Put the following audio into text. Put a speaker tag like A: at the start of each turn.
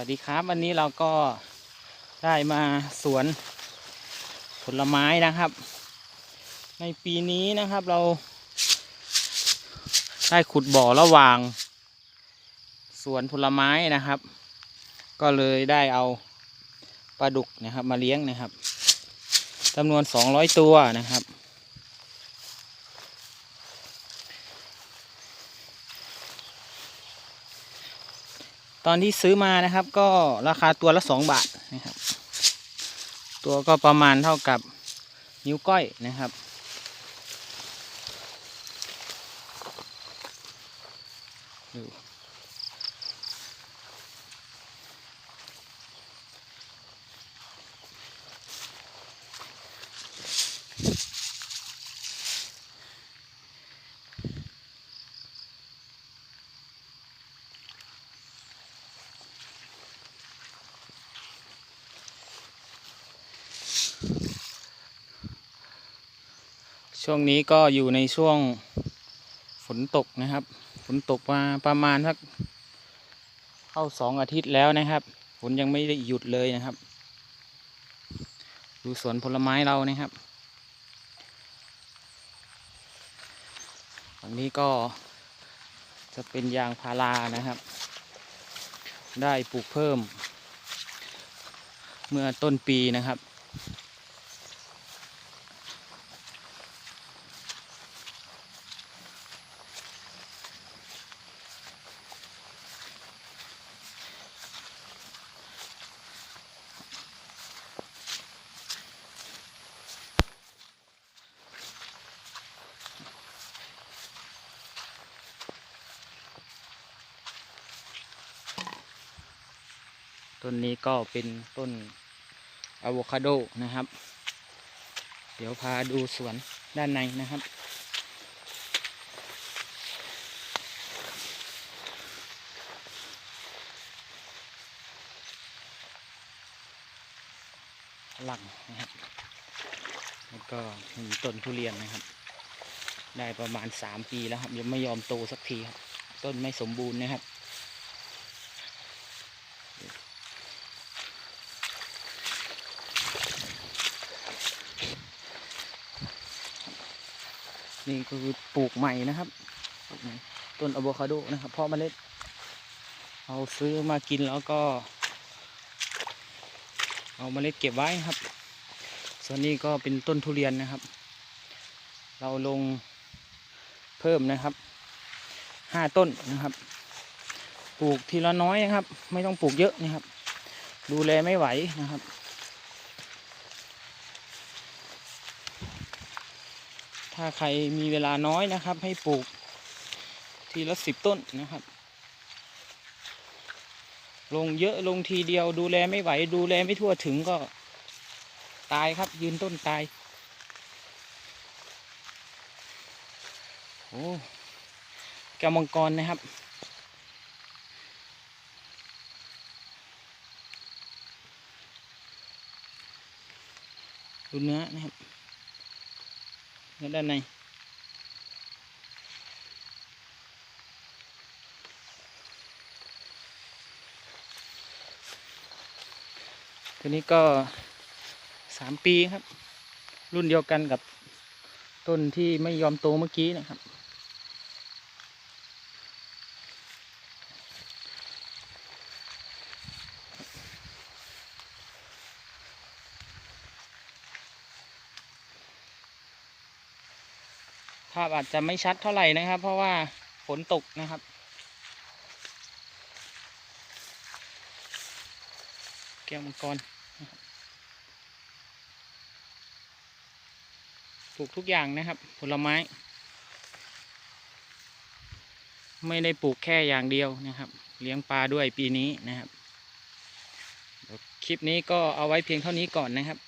A: วัสดีครับ วันนี้เราก็ได้มาสวนผลไม้นะครับ ในปีนี้นะครับเรา ได้ขุดบ่อระหว่าง สวนผลไม้นะครับ ก็เลยได้เอาปลาดุกนะครับมาเลี้ยงนะครับจำนวน 200 ตัวนะครับ ตอนที่ซื้อมานะครับ ก็ราคาตัวละสองบาทนะครับ ตัวก็ประมาณเท่ากับนิ้วก้อยนะครับ ดู ช่วงนี้ก็อยู่ในช่วงฝนตกนะครับ ฝนตกมาประมาณสักเข้าสองอาทิตย์แล้วนะครับ ฝนยังไม่ได้หยุดเลยนะครับ ดูสวนผลไม้เรานะครับฝั่งนี้ก็จะเป็นยางพารานะครับ ได้ปลูกเพิ่ม เมื่อต้นปีนะครับ ต้นนี้ก็เป็นต้นอะโวคาโดนะครับ เดี๋ยวพาดูสวนด้านในนะครับ หลังนะครับ แล้วก็มีต้นทุเรียนนะครับ ได้ประมาณสามปีแล้วครับยังไม่ยอมโตสักทีครับ ต้นไม่สมบูรณ์นะครับ นี่คือปลูกใหม่นะครับ ต้นอะโวคาโดนะครับ เพาะเมล็ด เอาซื้อมากินแล้วก็ เอาเมล็ดเก็บไว้ครับ ส่วนนี้ก็เป็นต้นทุเรียนนะครับ เราลงเพิ่มนะครับห้าต้นนะครับ ปลูกทีละน้อยนะครับ ไม่ต้องปลูกเยอะนะครับ ดูแลไม่ไหวนะครับ ถ้าใครมีเวลาน้อยนะครับ ให้ปลูกทีละสิบต้นนะครับ ลงเยอะลงทีเดียวดูแลไม่ไหว ดูแลไม่ทั่วถึงก็ตายครับ ยืนต้นตาย โอ้แก้วมังกรนะครับ ดูเนื้อนะครับ ด้านในตัวนี้ก็สามปีครับ รุ่นเดียวกันกับต้นที่ไม่ยอมโตเมื่อกี้นะครับาพอาจจะไม่ชัดเท่าไหร่นะครับ เพราะว่าฝนตกนะครับ แก้วมังกรปลูกทุกอย่างนะครับ ผลไม้ ไม่ได้ปลูกแค่อย่างเดียวนะครับ เลี้ยงปลาด้วยปีนี้นะครับ คลิปนี้ก็เอาไว้เพียงเท่านี้ก่อนนะครับ